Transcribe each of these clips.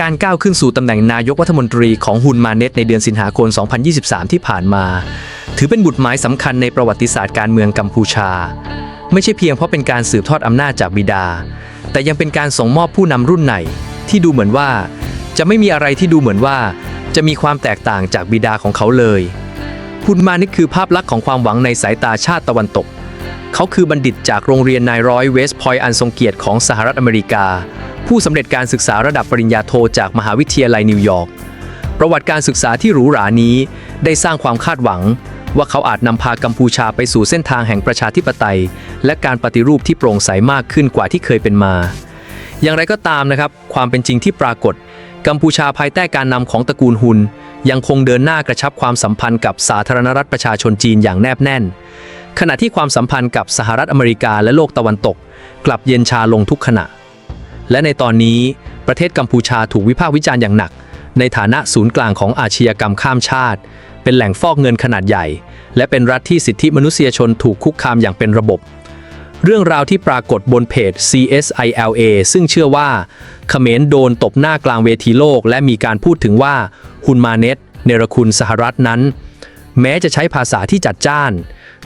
การก้าวขึ้นสู่ตำแหน่งนายกรัฐมนตรีของฮุนมาเน็ตในเดือนสิงหาคม 2023 ที่ผ่านมา ถือเป็นบุตรหมายสำคัญในประวัติศาสตร์การเมืองกัมพูชา ไม่ใช่เพียงเพราะเป็นการสืบทอดอำนาจจากบิดา แต่ยังเป็นการส่งมอบผู้นำรุ่นใหม่ที่ดูเหมือนว่า จะไม่มีอะไรที่ดูเหมือนว่า จะมีความแตกต่างจากบิดาของเขาเลยฮุนมาเน็ตคือภาพลักษณ์ของความหวังในสายตาชาติตะวันตก เขาคือบัณฑิตจากโรงเรียนนายร้อยเวสต์พอยต์อันทรงเกียรติของสหรัฐอเมริกา ผู้สำเร็จการศึกษาระดับปริญญาโทจากมหาวิทยาลัยนิวยอร์กประวัติการศึกษาที่หรูหรานี้ได้สร้างความคาดหวัง ว่าเขาอาจนำพากัมพูชาไปสู่เส้นทางแห่งประชาธิปไตย และการปฏิรูปที่โปร่งใสมากขึ้นกว่าที่เคยเป็นมา อย่างไรก็ตามนะครับ ความเป็นจริงที่ปรากฏ กัมพูชาภายใต้การนำของตระกูลฮุนยังคงเดินหน้ากระชับความสัมพันธ์กับสาธารณรัฐประชาชนจีนอย่างแนบแน่น ขณะที่ความสัมพันธ์กับสหรัฐอเมริกาและโลกตะวันตก กลับเย็นชาลงทุกขณะ และในตอนนี้ประเทศกัมพูชาถูกวิพากษ์วิจารณ์อย่างหนัก ในฐานะศูนย์กลางของอาชญากรรมข้ามชาติ เป็นแหล่งฟอกเงินขนาดใหญ่ และเป็นรัฐที่สิทธิมนุษยชนถูกคุกคามอย่างเป็นระบบ เรื่องราวที่ปรากฏบนเพจ CSILA ซึ่งเชื่อว่าเขมรโดนตบหน้ากลางเวทีโลก และมีการพูดถึงว่าฮุนมาเน็ตเนรคุณสหรัฐนั้น แม้จะใช้ภาษาที่จัดจ้าน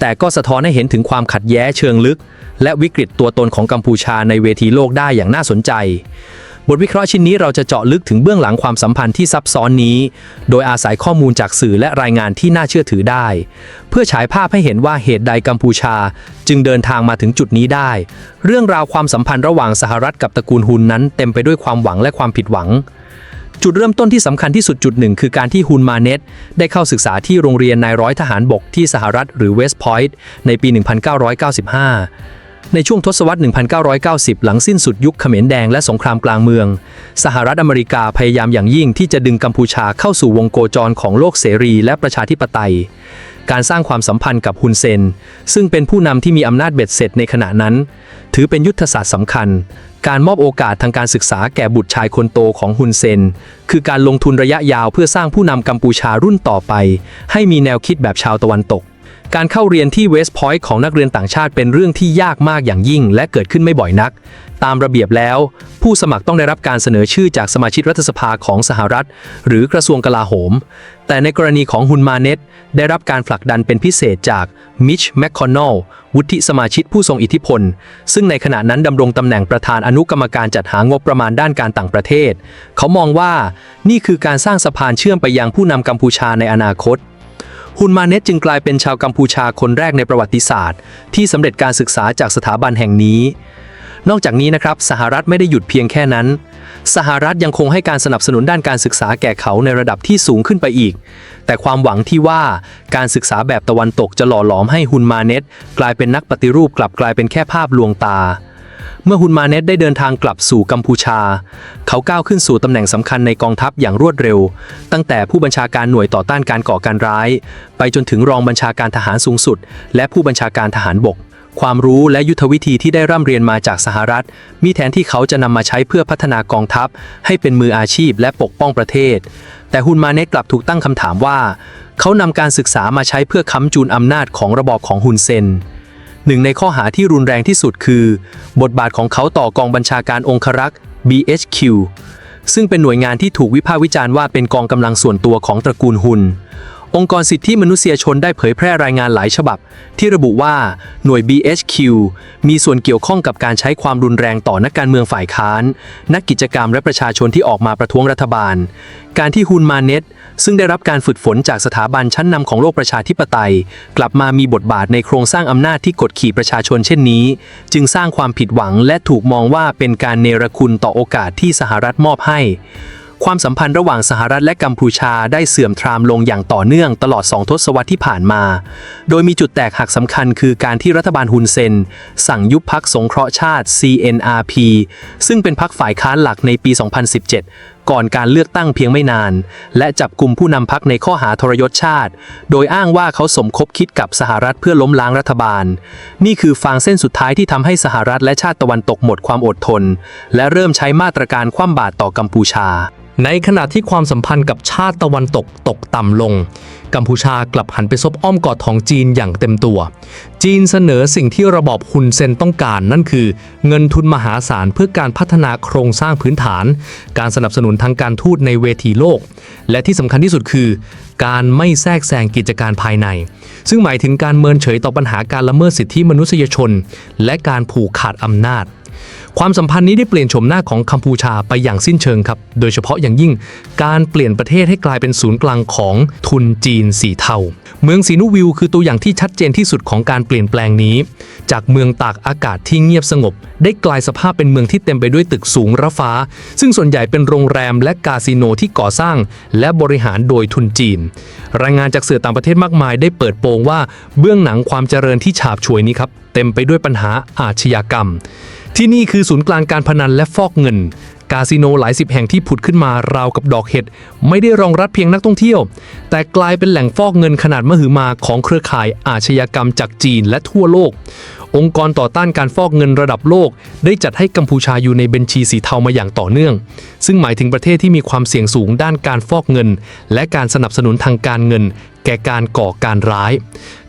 แต่ก็สะท้อนให้เห็นถึงความขัดแย้งเชิงลึก และวิกฤตตัวตนของกัมพูชาในเวทีโลกได้อย่างน่าสนใจ บทวิเคราะห์ชิ้นนี้เราจะเจาะลึกถึงเบื้องหลังความสัมพันธ์ที่ซับซ้อนนี้ โดยอาศัยข้อมูลจากสื่อและรายงานที่น่าเชื่อถือได้ เพื่อฉายภาพให้เห็นว่าเหตุใดกัมพูชา จึงเดินทางมาถึงจุดนี้ได้ เรื่องราวความสัมพันธ์ระหว่างสหรัฐกับตระกูลฮุนนั้น เต็มไปด้วยความหวังและความผิดหวังจุดเริ่มต้นที่สำคัญที่สุดจุดหนึ่งคือการที่ฮุนมาเนตได้เข้าศึกษาที่โรงเรียนนายร้อยทหารบกที่สหรัฐหรือเวสต์พอยต์ในปี 1995 ในช่วงทศวรรษ 1990 หลังสิ้นสุดยุคเขมรแดงและสงครามกลางเมือง สหรัฐอเมริกาพยายามอย่างยิ่งที่จะดึงกัมพูชาเข้าสู่วงโคจรของโลกเสรีและประชาธิปไตย การสร้างความสัมพันธ์กับฮุนเซน ซึ่งเป็นผู้นำที่มีอำนาจเบ็ดเสร็จในขณะนั้น ถือเป็นยุทธศาสตร์สำคัญ การมอบโอกาสทางการศึกษาแก่บุตรชายคนโตของฮุนเซน คือการลงทุนระยะยาวเพื่อสร้างผู้นำกัมพูชารุ่นต่อไป ให้มีแนวคิดแบบชาวตะวันตก การเข้าเรียนที่เวสต์พอยต์ของนักเรียนต่างชาติเป็นเรื่องที่ยากมากอย่างยิ่ง และเกิดขึ้นไม่บ่อยนัก ตามระเบียบแล้ว ผู้สมัครต้องได้รับการเสนอชื่อจากสมาชิกรัฐสภาของสหรัฐ หรือกระทรวงกลาโหม แต่ในกรณีของฮุนมาเน็ตได้รับการผลักดันเป็นพิเศษจากมิชแมคคอนนอลวุฒิสมาชิกผู้ทรงอิทธิพล ซึ่งในขณะนั้นดำรงตำแหน่งประธานอนุกรรมการจัดหางบประมาณด้านการต่างประเทศ เขามองว่านี่คือการสร้างสะพานเชื่อมไปยังผู้นำกัมพูชาในอนาคต ฮุนมาเน็ตจึงกลายเป็นชาวกัมพูชาคนแรกในประวัติศาสตร์ ที่สำเร็จการศึกษาจากสถาบันแห่งนี้ นอกจากนี้นะครับสหรัฐไม่ได้หยุดเพียงแค่นั้น สหรัฐยังคงให้การสนับสนุนด้านการศึกษาแก่เขาในระดับที่สูงขึ้นไปอีก แต่ความหวังที่ว่าการศึกษาแบบตะวันตกจะหล่อหลอมให้ฮุนมาเน็ตกลายเป็นนักปฏิรูปกลับกลายเป็นแค่ภาพลวงตา เมื่อฮุนมาเน็ตได้เดินทางกลับสู่กัมพูชา เขาก้าวขึ้นสู่ตำแหน่งสำคัญในกองทัพอย่างรวดเร็ว ตั้งแต่ผู้บัญชาการหน่วยต่อต้านการก่อการร้าย ไปจนถึงรองบัญชาการทหารสูงสุด และผู้บัญชาการทหารบก ความรู้และยุทธวิธีที่ได้ร่ำเรียนมาจากสหรัฐ มีแทนที่เขาจะนำมาใช้เพื่อพัฒนากองทัพ ให้เป็นมืออาชีพและปกป้องประเทศ แต่ฮุนมาเน็ตกลับถูกตั้งคำถามว่า เขานำการศึกษามาใช้เพื่อค้ำจูนอำนาจของระบอบของฮุนเซน หนึ่งในข้อหาที่รุนแรงที่สุดคือ บทบาทของเขาต่อกองบัญชาการองครักษ์ BHQ ซึ่งเป็นหน่วยงานที่ถูกวิพากษ์วิจารณ์ว่าเป็นกองกำลังส่วนตัวของตระกูลฮุน องค์กรสิทธิมนุษยชนได้เผยแพร่รายงานหลายฉบับ ที่ระบุว่าหน่วย BHQ มีส่วนเกี่ยวข้องกับการใช้ความรุนแรงต่อนักการเมืองฝ่ายค้าน นักกิจกรรมและประชาชนที่ออกมาประท้วงรัฐบาล การที่ฮุนมาเน็ตซึ่งได้รับการฝึกฝนจากสถาบันชั้นนำของโลกประชาธิปไตย กลับมามีบทบาทในโครงสร้างอำนาจที่กดขี่ประชาชนเช่นนี้ จึงสร้างความผิดหวังและถูกมองว่าเป็นการเนรคุณต่อโอกาสที่สหรัฐมอบให้ ความสัมพันธ์ระหว่างสหรัฐและกัมพูชาได้เสื่อมทรามลงอย่างต่อเนื่องตลอด2ทศวรรษที่ผ่านมา โดยมีจุดแตกหักสำคัญคือการที่รัฐบาลฮุนเซน สั่งยุบพักสงเคราะห์ชาติ CNRP ซึ่งเป็นพักฝ่ายค้านหลักในปี 2017 ก่อนการเลือกตั้งเพียงไม่นาน และจับกลุ่มผู้นำพักในข้อหาทรยศชาติ โดยอ้างว่าเขาสมคบคิดกับสหรัฐเพื่อล้มล้างรัฐบาล นี่คือฟางเส้นสุดท้ายที่ทำให้สหรัฐและชาติตะวันตกหมดความอดทน และเริ่มใช้มาตรการคว่ำบาตรต่อกัมพูชา ในขณะที่ความสัมพันธ์กับชาติตะวันตกตกต่ำลง กัมพูชากลับหันไปซบอ้อมกอดของจีนอย่างเต็มตัว จีนเสนอสิ่งที่ระบอบฮุนเซนต้องการนั่นคือ เงินทุนมหาศาลเพื่อการพัฒนาโครงสร้างพื้นฐาน การสนับสนุนทางการทูตในเวทีโลก และที่สำคัญที่สุดคือ การไม่แทรกแซงกิจการภายใน ซึ่งหมายถึงการเมินเฉยต่อปัญหาการละเมิดสิทธิมนุษยชน และการผูกขาดอำนาจ ความสัมพันธ์นี้ได้เปลี่ยนโฉมหน้าของกัมพูชาไปอย่างสิ้นเชิงครับ โดยเฉพาะอย่างยิ่งการเปลี่ยนประเทศให้กลายเป็นศูนย์กลางของทุนจีนสีเทา เมืองสีนุวิวคือตัวอย่างที่ชัดเจนที่สุดของการเปลี่ยนแปลงนี้ จากเมืองตากอากาศที่เงียบสงบ ได้กลายสภาพเป็นเมืองที่เต็มไปด้วยตึกสูงระฟ้า ซึ่งส่วนใหญ่เป็นโรงแรมและคาสิโนที่ก่อสร้าง และบริหารโดยทุนจีน รายงานจากสื่อต่างประเทศมากมายได้เปิดโปงว่าเบื้องหนังความเจริญที่ฉาบฉวยนี้ครับเต็มไปด้วยปัญหาอาชญากรรม ที่นี่คือศูนย์กลางการพนันและฟอกเงิน คาสิโนหลายสิบแห่งที่ผุดขึ้นมาราวกับดอกเห็ด ไม่ได้รองรับเพียงนักท่องเที่ยว แต่กลายเป็นแหล่งฟอกเงินขนาดมหึมาของเครือข่ายอาชญากรรมจากจีนและทั่วโลก องค์กรต่อต้านการฟอกเงินระดับโลก ได้จัดให้กัมพูชาอยู่ในบัญชีสีเทามาอย่างต่อเนื่อง ซึ่งหมายถึงประเทศที่มีความเสี่ยงสูงด้านการฟอกเงิน และการสนับสนุนทางการเงิน แก่การก่อการร้าย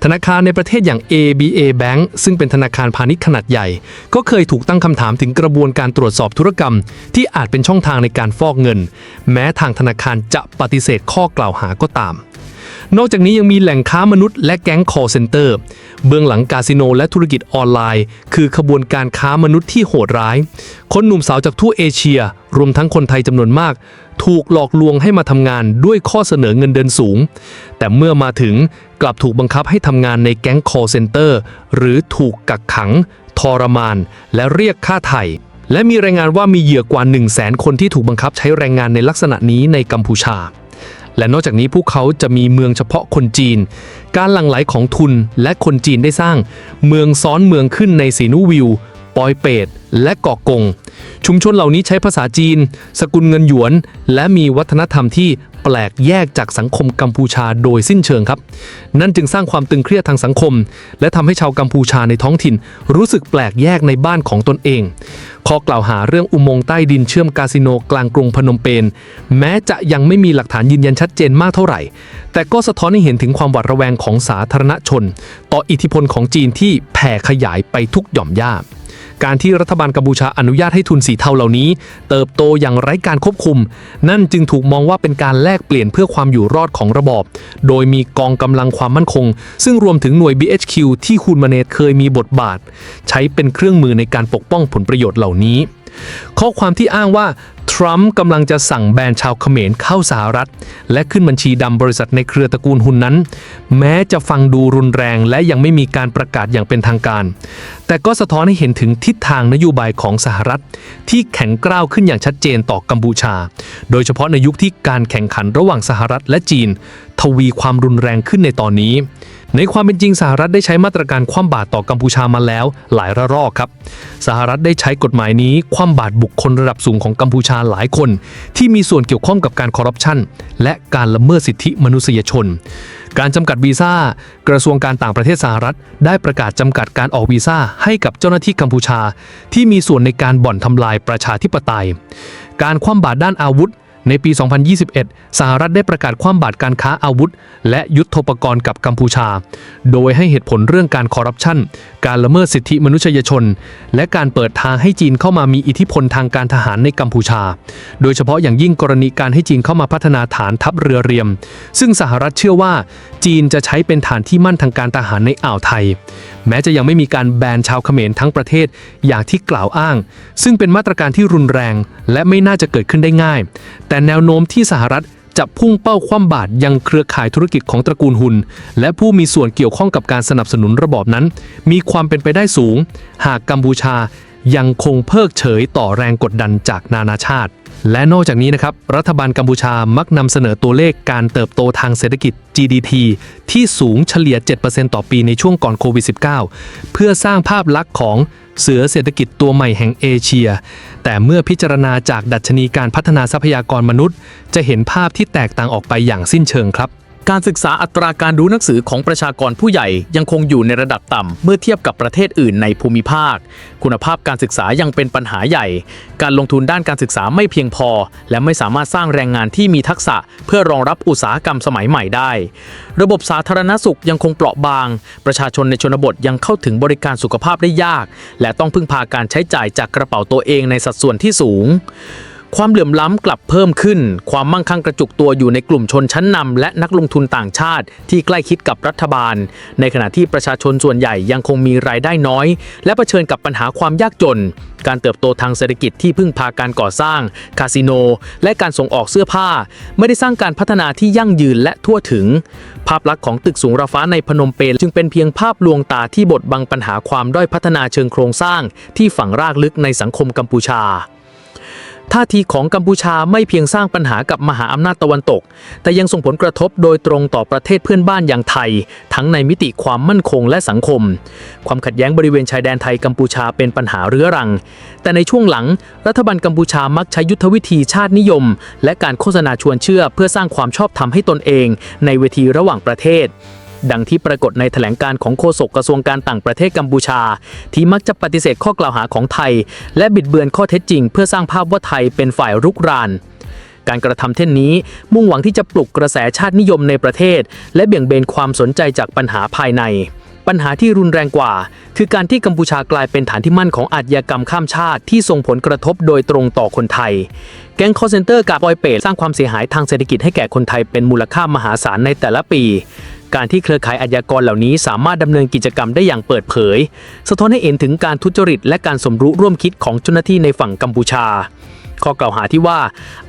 ธนาคารในประเทศอย่าง ABA Bank ซึ่งเป็นธนาคารพาณิชย์ขนาดใหญ่ ก็เคยถูกตั้งคำถามถึงกระบวนการตรวจสอบธุรกรรม ที่อาจเป็นช่องทางในการฟอกเงิน แม้ทางธนาคารจะปฏิเสธข้อกล่าวหาก็ตาม นอกจากนี้ยังมีแหล่งค้ามนุษย์และแก๊ง call center เบื้องหลังคาสิโนและธุรกิจออนไลน์ คือขบวนการค้ามนุษย์ที่โหดร้าย คนหนุ่มสาวจากทั่วเอเชีย รวมทั้งคนไทยจำนวนมาก ถูกหลอกลวงให้มาทำงานด้วยข้อเสนอเงินเดือนสูง แต่เมื่อมาถึงกลับถูกบังคับให้ทำงานในแก๊ง call center หรือถูกกักขัง ทรมาน และเรียกค่าไถ่และมีรายงานว่ามีเหยื่อกว่า 1 0 0 0 0แสนคนที่ถูกบังคับใช้แรงงานในลักษณะนี้ในกัมพูชา และนอกจากนี้พวกเขาจะมีเมืองเฉพาะคนจีน การหลั่งไหลของทุนและคนจีนได้สร้าง เมืองซ้อนเมืองขึ้นในสีนุวิว ปอยเปตและเกาะกง ชุมชนเหล่านี้ใช้ภาษาจีน สกุลเงินหยวน และมีวัฒนธรรมที่แปลกแยกจากสังคมกัมพูชาโดยสิ้นเชิงครับ นั่นจึงสร้างความตึงเครียดทางสังคม และทำให้ชาวกัมพูชาในท้องถิ่น รู้สึกแปลกแยกในบ้านของตนเอง ข้อกล่าวหาเรื่องอุโมงค์ใต้ดินเชื่อมคาสิโนกลางกรุงพนมเปญแม้จะยังไม่มีหลักฐานยืนยันชัดเจนมากเท่าไหร่ แต่ก็สะท้อนให้เห็นถึงความหวาดระแวงของสาธารณชน ต่ออิทธิพลของจีนที่แผ่ขยายไปทุกหย่อมย่า การที่รัฐบาลกัมพูชาอนุญาตให้ทุนสีเทาเหล่านี้ เติบโตอย่างไร้การควบคุม นั่นจึงถูกมองว่าเป็นการแลกเปลี่ยนเพื่อความอยู่รอดของระบอบ โดยมีกองกำลังความมั่นคง ซึ่งรวมถึงหน่วย BHQ ที่คุณมาเนตเคยมีบทบาท ใช้เป็นเครื่องมือในการปกป้องผลประโยชน์เหล่านี้ ข้อความที่อ้างว่า ทรัมป์กำลังจะสั่งแบนชาวเขมรเข้าสหรัฐ และขึ้นบัญชีดำบริษัทในเครือตระกูลหุนนั้น แม้จะฟังดูรุนแรงและยังไม่มีการประกาศอย่างเป็นทางการ แต่ก็สะท้อนให้เห็นถึงทิศทางนโยบายของสหรัฐ ที่แข็งกร้าวขึ้นอย่างชัดเจนต่อกัมพูชา โดยเฉพาะในยุคที่การแข่งขันระหว่างสหรัฐและจีน ทวีความรุนแรงขึ้นในตอนนี้ ในความเป็นจริงสหรัฐได้ใช้มาตรการคว่ำบาตรต่อกัมพูชามาแล้ว หลายระลอกครับ สหรัฐได้ใช้กฎหมายนี้คว่ำบาตรบุคคลระดับสูงของกัมพูชาหลายคน ที่มีส่วนเกี่ยวข้องกับการคอร์รัปชันและการละเมิดสิทธิมนุษยชน การจำกัดวีซ่ากระทรวงการต่างประเทศสหรัฐ ได้ประกาศจำกัดการออกวีซ่าให้กับเจ้าหน้าที่กัมพูชา ที่มีส่วนในการบ่อนทำลายประชาธิปไตย การคว่ำบาตรด้านอาวุธ ในปี 2021 สหรัฐได้ประกาศคว่ำบาตรการค้าอาวุธ และยุทธปกรณ์กับกัมพูชา โดยให้เหตุผลเรื่องการคอร์รัปชัน การละเมิดสิทธิมนุษยชน และการเปิดทางให้จีนเข้ามามีอิทธิพลทางการทหารในกัมพูชา โดยเฉพาะอย่างยิ่งกรณีการให้จีนเข้ามาพัฒนาฐานทัพเรือเรียม ซึ่งสหรัฐเชื่อว่า จีนจะใช้เป็นฐานที่มั่นทางการทหารในอ่าวไทย แม้จะยังไม่มีการแบนชาวเขมรทั้งประเทศอย่างที่กล่าวอ้าง ซึ่งเป็นมาตรการที่รุนแรง และไม่น่าจะเกิดขึ้นได้ง่ายแต่แนวโน้มที่สหรัฐจะพุ่งเป้าคว่ำบาตรยังเครือข่ายธุรกิจของตระกูลหุน และผู้มีส่วนเกี่ยวข้องกับการสนับสนุนระบอบนั้น มีความเป็นไปได้สูง หากกัมพูชายังคงเพิกเฉยต่อแรงกดดันจากนานาชาติ และนอกจากนี้นะครับ รัฐบาลกัมพูชามักนำเสนอตัวเลขการเติบโตทางเศรษฐกิจ GDP ที่สูงเฉลี่ย 7%ต่อปีในช่วงก่อนโควิด -19 เพื่อสร้างภาพลักษณ์ของ เสือเศรษฐกิจตัวใหม่แห่งเอเชีย แต่เมื่อพิจารณาจากดัชนีการพัฒนาทรัพยากรมนุษย์ จะเห็นภาพที่แตกต่างออกไปอย่างสิ้นเชิงครับ การศึกษาอัตราการรู้หนังสือของประชากรผู้ใหญ่ยังคงอยู่ในระดับต่ำเมื่อเทียบกับประเทศอื่นในภูมิภาค คุณภาพการศึกษายังเป็นปัญหาใหญ่ การลงทุนด้านการศึกษาไม่เพียงพอ และไม่สามารถสร้างแรงงานที่มีทักษะเพื่อรองรับอุตสาหกรรมสมัยใหม่ได้ ระบบสาธารณสุขยังคงเปราะบาง ประชาชนในชนบทยังเข้าถึงบริการสุขภาพได้ยาก และต้องพึ่งพาการใช้จ่ายจากกระเป๋าตัวเองในสัดส่วนที่สูง ความเหลื่อมล้ำกลับเพิ่มขึ้น ความมั่งคั่งกระจุกตัวอยู่ในกลุ่มชนชั้นนำและนักลงทุนต่างชาติ ที่ใกล้คิดกับรัฐบาล ในขณะที่ประชาชนส่วนใหญ่ยังคงมีรายได้น้อย และเผชิญกับปัญหาความยากจน การเติบโตทางเศรษฐกิจที่พึ่งพาการก่อสร้าง คาสิโน และการส่งออกเสื้อผ้า ไม่ได้สร้างการพัฒนาที่ยั่งยืนและทั่วถึง ภาพลักษณ์ของตึกสูงระฟ้าในพนมเปญจึงเป็นเพียงภาพลวงตาที่บดบังปัญหาความด้อยพัฒนาเชิงโครงสร้าง ที่ฝังรากลึกในสังคมกัมพูชา ท่าทีของกัมพูชาไม่เพียงสร้างปัญหากับมหาอำนาจตะวันตก แต่ยังส่งผลกระทบโดยตรงต่อประเทศเพื่อนบ้านอย่างไทย ทั้งในมิติความมั่นคงและสังคม ความขัดแย้งบริเวณชายแดนไทยกัมพูชาเป็นปัญหาเรื้อรัง แต่ในช่วงหลัง รัฐบาลกัมพูชามักใช้ยุทธวิธีชาตินิยม และการโฆษณาชวนเชื่อเพื่อสร้างความชอบธรรมให้ตนเอง ในเวทีระหว่างประเทศ ดังที่ปรากฏในแถลงการของโฆษกกระทรวงการต่างประเทศกัมพูชา ที่มักจะปฏิเสธข้อกล่าวหาของไทย และบิดเบือนข้อเท็จจริง เพื่อสร้างภาพว่าไทยเป็นฝ่ายรุกรานการกระทำเช่นนี้ มุ่งหวังที่จะปลุกกระแสชาตินิยมในประเทศ และเบี่ยงเบนความสนใจจากปัญหาภายใน ปัญหาที่รุนแรงกว่า คือการที่กัมพูชากลายเป็นฐานที่มั่นของอาชญากรรมข้ามชาติที่ส่งผลกระทบโดยตรงต่อคนไทย แก๊งคอเซนเตอร์กับอยเปรสร้างความเสียหายทางเศรษฐกิจให้แก่คนไทยเป็นมูลค่ามหาศาลในแต่ละปี การที่เครือข่ายอาชญากรเหล่านี้สามารถดำเนินกิจกรรมได้อย่างเปิดเผย สะท้อนให้เห็นถึงการทุจริต และการสมรู้ร่วมคิดของเจ้าหน้าที่ในฝั่งกัมพูชา ข้อกล่าวหาที่ว่า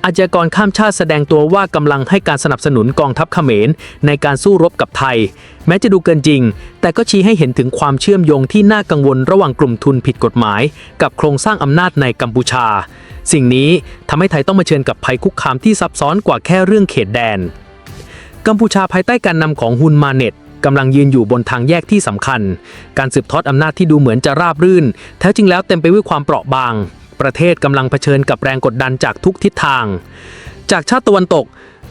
อาชญากรข้ามชาติแสดงตัวว่ากำลังให้การสนับสนุนกองทัพเขมร ในการสู้รบกับไทย แม้จะดูเกินจริง แต่ก็ชี้ให้เห็นถึงความเชื่อมโยงที่น่ากังวลระหว่างกลุ่มทุนผิดกฎหมาย กับโครงสร้างอำนาจในกัมพูชา สิ่งนี้ทำให้ไทยต้องมาเผชิญกับภัยคุกคามที่ซับซ้อนกว่าแค่เรื่องเขตแดน กัมพูชาภายใต้การนำของฮุนมาเน็ตกำลังยืนอยู่บนทางแยกที่สำคัญ การสืบทอดอำนาจที่ดูเหมือนจะราบรื่น แท้จริงแล้วเต็มไปด้วยความเปราะบาง ประเทศกำลังเผชิญกับแรงกดดันจากทุกทิศทาง จากชาติตะวันตก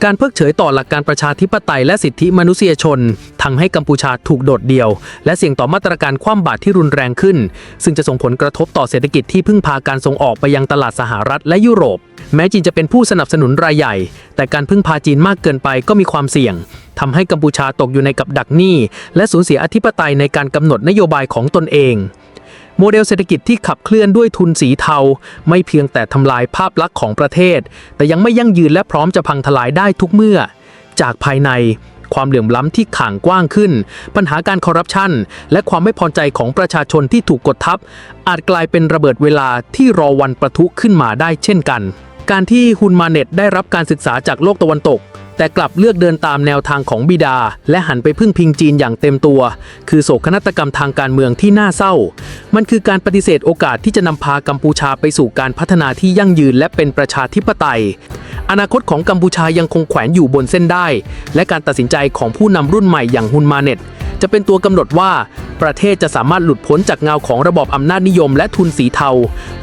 การเพิกเฉยต่อหลักการประชาธิปไตยและสิทธิมนุษยชนทำให้กัมพูชาถูกโดดเดี่ยว และเสี่ยงต่อมาตรการคว่ำบาตรที่รุนแรงขึ้น ซึ่งจะส่งผลกระทบต่อเศรษฐกิจที่พึ่งพาการส่งออกไปยังตลาดสหรัฐและยุโรป แม้จีนจะเป็นผู้สนับสนุนรายใหญ่ แต่การพึ่งพาจีนมากเกินไปก็มีความเสี่ยงทำให้กัมพูชาตกอยู่ในกับดักหนี้และสูญเสียอธิปไตยในการกำหนดนโยบายของตนเอง โมเดลเศรษฐกิจที่ขับเคลื่อนด้วยทุนสีเทา ไม่เพียงแต่ทำลายภาพลักษณ์ของประเทศ แต่ยังไม่ยั่งยืนและพร้อมจะพังทลายได้ทุกเมื่อ จากภายในความเหลื่อมล้ำที่ข่างกว้างขึ้น ปัญหาการคอร์รัปชัน และความไม่พอใจของประชาชนที่ถูกกดทับ อาจกลายเป็นระเบิดเวลาที่รอวันประทุขึ้นมาได้เช่นกัน การที่ฮุนมาเน็ตได้รับการศึกษาจากโลกตะวันตก แต่กลับเลือกเดินตามแนวทางของบิดา และหันไปพึ่งพิงจีนอย่างเต็มตัว คือโศกนาฏกรรมทางการเมืองที่น่าเศร้า มันคือการปฏิเสธโอกาสที่จะนำพากัมพูชาไปสู่การพัฒนาที่ยั่งยืนและเป็นประชาธิปไตย อนาคตของกัมพูชายังคงแขวนอยู่บนเส้นได้ และการตัดสินใจของผู้นำรุ่นใหม่อย่างฮุนมาเน็ตจะเป็นตัวกำหนดว่าประเทศจะสามารถหลุดพ้นจากเงาของระบอบอำนาจนิยมและทุนสีเทา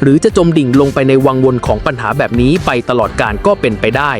หรือจะจมดิ่งลงไปในวังวนของปัญหาแบบนี้ไปตลอดกาลก็เป็นไปได้